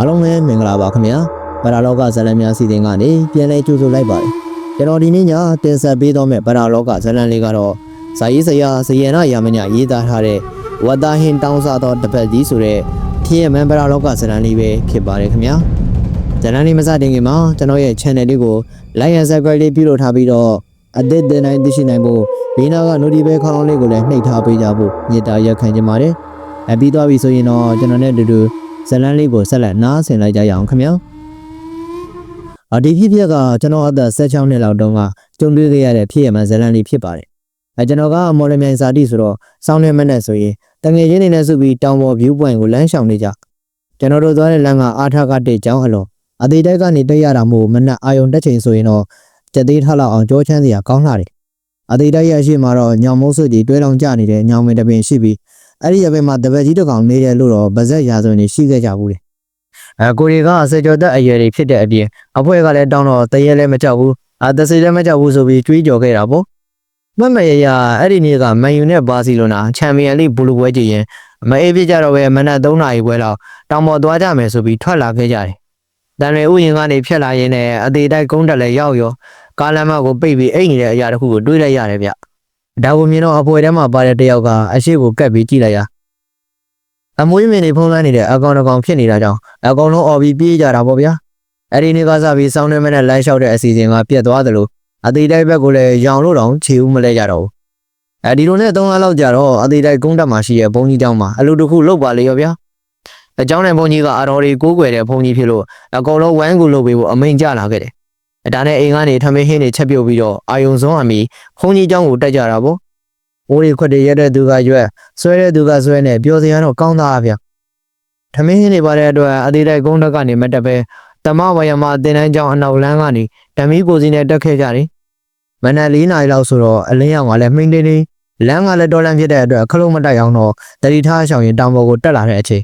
အားလုံးပဲမင်္ဂလာပါခင်ဗျာပရာလောကဇလံများစီစဉ်ကနေပြန်လည်ကြိုဆိုလိုက်ပါတယ်ကျွန်တော်ဒီနေ့ညတင်ဆက်ပေးတော့မယ့်ပရာလောကဇလံလေးကတော့ဇာယီဆရာဇယေနယာမညရေးသားထားတဲ့ဝတ္တဟင်တောင်းစားသောတပတ်ကြီးဆိုတဲ့ဖြစ်ရမန်ပရာလောကဇလံလေးပဲဖြစ်ပါတယ်ခင်ဗျာဇလံလေးမစတင်ခင်မှာကျွန်တော်ရဲ့ channel လေးကို like and subscribe လေးပြုလုပ်ထားပြီးတော့အသစ်တင်တိုင်းသိရှိနိုင်ဖို့ဘေးနာက notification ခေါင်းလေးကိုလည်းနှိပ်ထားပေးကြဖို့ညတာရက်ခံချင်ပါတယ်အပြီးသွားပြီဆိုရင်တော့ကျွန်တော်နဲ့အတူတူ ဇလန်းလေးကိုဆက်လက်နားဆင်လိုက်ကြရအောင်ခင်ဗျာ။အဒီဖြစ်ဖြစ်ကကျွန်တော်အသက်16နှစ်လောက်တုန်းကကြုံတွေ့ခဲ့ရတဲ့ဖြစ်ရမှန်ဇလန်းလေးဖြစ်ပါတယ်။အဲကျွန်တော်ကမော်လမြိုင်စာတိဆိုတော့စောင်းနေမနဲ့ဆိုရင်တငယ်ချင်းတွေနဲ့စုပြီးတောင်ပေါ် view point ကိုလမ်းလျှောက်နေကြ။ကျွန်တော်တို့သွားတဲ့လမ်းကအာထကတဲ့ကျောင်းအလွန်အသေးတိုက်ကနေတက်ရတာမို့မနက်အာယုံတက်ချိန်ဆိုရင်တော့ကြက်သေးထလောက်အောင်ကြောချမ်းစရာကောင်းလာတယ်။အသေးတိုက်ရရှိမှာတော့ညောင်မိုးစွကြီးတွဲလောင်ကျနေတဲ့ညောင်မင်းတစ်ပင်ရှိပြီး အဲ့ဒီရပင်မှာတပည့်ကြီးတစ်ကောင်နေရလို့တော့ဗဇက်ရာဇဝင်တွေရှိခဲ့ကြဘူးလေအဲကိုရီကအစကြောသက်အရွယ်တွေဖြစ်တဲ့အပြင်အဖွဲကလည်းတောင်းတော့တရဲလည်းမကြောက်ဘူးအာတစီလည်းမကြောက်ဘူးဆိုပြီးကြွေးကြော်ခဲ့တာပေါ့မမရရအဲ့ဒီနေ့ကမန်ယူနဲ့ဘာစီလိုနာချန်ပီယံလိဘူလူပွဲကြည့်ရင်မအေးပြကြတော့ပဲမနက်3နာရီပွဲလောက်တောင်ပေါ်သွားကြမယ်ဆိုပြီးထွက်လာခဲ့ကြတယ်တန်လေဥယျင်ကနေဖြတ်လာရင်းနဲ့အသေးတိုက်ကုန်းတက်လည်းရောက်ရောကားလမ်းမကိုပိတ်ပြီးအိတ်နေတဲ့အရာတစ်ခုကိုတွေးလိုက်ရတယ်ဗျ ဒါကိုမြင်တော့အဖွဲထဲမှာပါတဲ့တယောက်ကအရှိကိုကတ်ပြီးကြည့်လိုက်ရအမွေးမင်းတွေဖုံးလွှမ်းနေတဲ့အကောင်တကောင်ဖြစ်နေတာကြောင့်အကောင်လုံးអော်ပြီးပြေးကြတာပေါ့ဗျာအဲ့ဒီနေ့ကစားပြီးစောင်းနေမဲ့နဲ့လမ်းလျှောက်တဲ့အစီအစဉ်ကပြတ်သွားသလိုအသေးတိုက်ဘက်ကိုလည်းရောင်လို့တောင်ခြေဦးမလဲကြတော့ဘူးအဲဒီလိုနဲ့၃လလောက်ကြာတော့အသေးတိုက်ကုန်းတက်မှာရှိတဲ့ဘုံကြီးကျောင်းမှာအလူတစ်ခုလောက်ပါလေရောဗျာအเจ้าနဲ့ဘုံကြီးကအတော်တွေကိုးကွယ်တဲ့ဘုံကြီးဖြစ်လို့အကောင်လုံးဝမ်းကူလုပ်ပေးဖို့အမိန်ကြလာခဲ့တယ်။ ဒါနဲ့အိမ်ကနေထမင်းဟင်းတွေချက်ပြုတ်ပြီးတော့အာယုံစုံအမီဘုံကြီးကျောင်းကိုတက်ကြတာပေါ့။အိုးရီခွက်တွေရက်တဲ့သူကရွက်ဆွဲတဲ့သူကဆွဲနဲ့ပြောစရာတော့ကောင်းသားဗျ။ထမင်းဟင်းတွေပါတဲ့အတွက်အသေးတိုက်ကုန်းတက်ကနေမတက်ပဲတမဝယမအတင်တန်းကျောင်းအနောက်လမ်းကနေဓမီကိုစီနဲ့တက်ခဲ့ကြတယ်။မနက်၄နာရီလောက်ဆိုတော့အလင်းရောင်ကလည်းမှိန်တင်းတင်းလမ်းကလည်းတော်လန့်ဖြစ်တဲ့အတွက်ခလုံးမတက်အောင်တော့တတိထားဆောင်ရင်တောင်ပေါ်ကိုတက်လာတဲ့အချိန်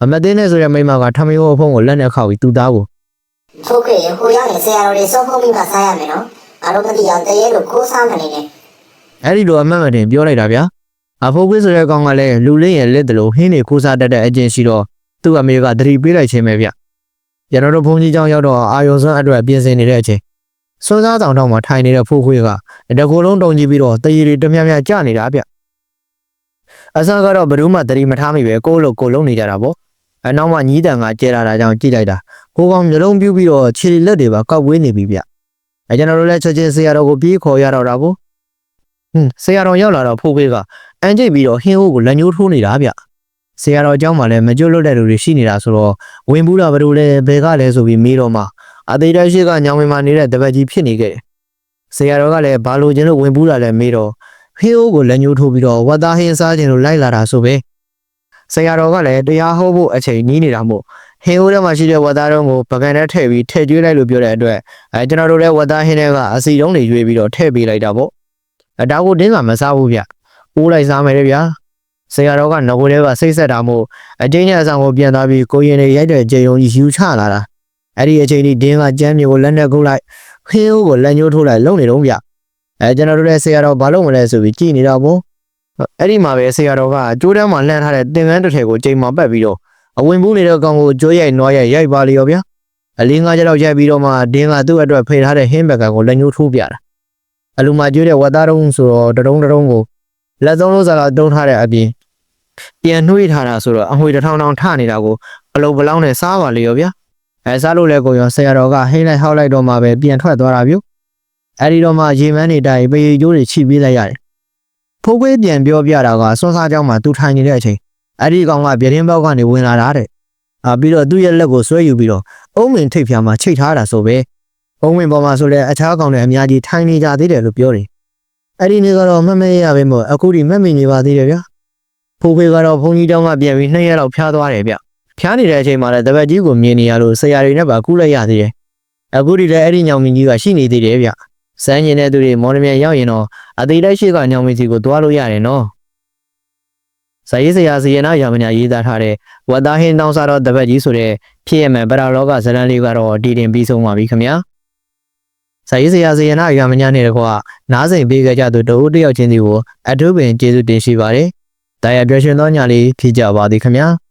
မမသိနဲ့ဆိုတဲ့မိမကထမင်းဟိုဖုံးကိုလက်နဲ့ခောက်ပြီးသူ့သားကို ထုတ်ခဲ့ရင်ဟိုရောက်ရင်ဆရာတော်တွေစောဖုံးပြီးမှစားရမယ်နော်အားလုံးမသိအောင်တရေလို့ခိုးစားမနေနဲ့အဲ့ဒီလိုအမှတ်မတင်ပြောလိုက်တာဗျာအဖိုးကွေးဆိုတဲ့ကောင်ကလည်းလူလေးရဲ့လက်တလို့ဟင်းနေခိုးစားတတ်တဲ့အကျင့်ရှိတော့သူ့အမေကသတိပေးလိုက်ခြင်းပဲဗျကျွန်တော်တို့ဘုန်းကြီးကျောင်းရောက်တော့အာယုံစွမ်းအတွက်ပြင်ဆင်နေတဲ့အချိန်စွန်းစားတောင်တောင်မှာထိုင်နေတဲ့ဖိုးခွေးကတကူလုံးတုံကြည့်ပြီးတော့တရီတွေတမြမြကြနေတာဗျအစကတော့ဘယ်သူမှသတိမထားမိပဲကိုယ့်လိုကိုယ်လုံးနေကြတာပေါ့ အဲနောက်မှညီးတန်ကကျဲလာတာကြောင့်ကြိလိုက်တာကိုကောင်မျိုးလုံးပြူးပြီးတော့ခြေလက်တွေပါကောက်ဝေးနေပြီဗျအဲကျွန်တော်တို့လည်းချက်ချင်းဆရာတော်ကိုပြေးခေါ်ရတော့တာပေါ့ဟွန်းဆရာတော်ရောက်လာတော့ဖိုးဖေးကအန်ကျိတ်ပြီးတော့ဟင်းအိုးကိုလက်ညှိုးထိုးနေတာဗျဆရာတော်အကြောင်းမှလည်းမကြွလွတ်တဲ့လူတွေရှိနေတာဆိုတော့ဝင်ဘူးတာဘယ်လိုလဲဘယ်ကလဲဆိုပြီးမေးတော့မှအသေးတိုင်းရှိကညောင်မင်မာနေတဲ့တပတ်ကြီးဖြစ်နေခဲ့တယ်ဆရာတော်ကလည်းဘာလို့ကျင်းလို့ဝင်ဘူးတာလဲမေးတော့ဟင်းအိုးကိုလက်ညှိုးထိုးပြီးတော့ဝတ်သားဟင်းစားခြင်းလို့လိုက်လာတာဆိုပဲ ဆရာတော်ကလည်းတရားဟောဖို့အချိန်နီးနေတာမို့ဟင်းဟိုးထဲမှာရှိတဲ့ဝတ်သားတုံးကိုပကံနဲ့ထည့်ပြီးထည့်ကျွေးလိုက်လို့ပြောတဲ့အတွက်အဲကျွန်တော်တို့လည်းဝတ်သားဟင်းတွေကအစီတုံးတွေရွေးပြီးတော့ထည့်ပေးလိုက်တာပေါ့အဲဒါကိုတင်းကမစားဘူးဗျအိုးလိုက်စားမယ်လေဗျာဆရာတော်ကငကိုတွေကစိတ်ဆက်တာမို့အကျဉ်းညအဆောင်ကိုပြန်သွားပြီးကိုရင်တွေရိုက်တဲ့ကြိမ်ုံကြီးယူချလာတာအဲ့ဒီအချိန်ကြီးတင်းကကြမ်းမြေကိုလက်နဲ့ကုပ်လိုက်ဟင်းဟိုးကိုလက်ညှိုးထိုးလိုက်လုံနေတော့ဗျအဲကျွန်တော်တို့လည်းဆရာတော်ဘာလို့မလဲဆိုပြီးကြည်နေတာပေါ့ အဲ့ဒီမှာပဲဆရာတော်ကကြိုးတန်းမှာလှမ်းထားတဲ့သင်္ကန်းတစ်ထည်ကိုချိန်မှာပတ်ပြီးတော့အဝင်ဘူးနေတဲ့ကောင်ကိုကြိုးရိုက်နွားရိုက်ရိုက်ပါလေရောဗျာအလေးငါးချက်လောက်ရိုက်ပြီးတော့မှဒင်းကသူ့အတွက်ဖေထားတဲ့ဟင်းဘက်ကန်ကိုလက်ညှိုးထိုးပြတာအလူမကျွေးတဲ့ဝတ်သားတုံးဆိုတော့တတုံးတတုံးကိုလက်သုံးလုံးစားကတုံးထားတဲ့အပြင်ပြန်နှွေးထားတာဆိုတော့အငွေတစ်ထောင်ထောင်ထနေတာကိုအလုံးပလောင်းနဲ့စားပါလေရောဗျာအဲစားလို့လဲကိုရောဆရာတော်ကဟိမ့်လိုက်ဟောက်လိုက်တော့မှပဲပြန်ထွက်သွားတာပြုအဲ့ဒီတော့မှရေမန်းနေတိုင်ပေရီကျိုးတွေချိပေးလိုက်ရတယ် ဖိုးခွေးပြန်ပြောပြတာကစွန်းစားကြောင်းမှာသူထိုင်နေတဲ့အချိန်အဲ့ဒီကောင်ကပြတင်းပေါက်ကနေဝင်လာတာတဲ့အာပြီးတော့သူ့ရဲ့လက်ကိုဆွဲယူပြီးတော့အုံးမင်ထိတ်ဖျားမှာချိတ်ထားတာဆိုပဲအုံးမင်ပေါ်မှာဆိုလဲအခြားကောင်တွေအများကြီးထိုင်နေကြသေးတယ်လို့ပြောတယ်အဲ့ဒီနေ့ကတော့မမရရပဲမို့အခုဒီမက်မင်နေပါသေးတယ်ဗျာဖိုးခွေးကတော့ဘုန်းကြီးတောင်းကပြန်ပြီးနှစ်ရက်လောက်ဖျားသွားတယ်ဗျဖျားနေတဲ့အချိန်မှာလည်းတပတ်ကြီးကိုမြင်နေရလို့ဆရာတွေနဲ့ပါကူးလိုက်ရသေးတယ်အခုဒီလည်းအဲ့ဒီညောင်မင်းကြီးကရှိနေသေးတယ်ဗျ စမ်းကျင်တဲ့သူတွေမော်လမြိုင်ရောက်ရင်တော့အသေးတိုက်ရှိကညောင်မင်းစီကိုသွားလို့ရတယ်နော်ဇာရေးစရာစီရင်နာယာမညာရေးသားထားတဲ့ဝတ်သားဟင်းတောင်းစားတော့တပတ်ကြီးဆိုတဲ့ဖြစ်ရမယ်ဗရာလောကဇလန်လေးကတော့တည်တင်ပြီးဆုံးပါပြီခင်ဗျာဇာရေးစရာစီရင်နာယာမညာနဲ့တကွာနားစိန်ပေးကြကြသူတဦးတယောက်ချင်းစီကိုအထုပင်ကျေးဇူးတင်ရှိပါတယ်။တာယာပြောရှင်သောညလေးဖြစ်ကြပါသည်ခင်ဗျာ။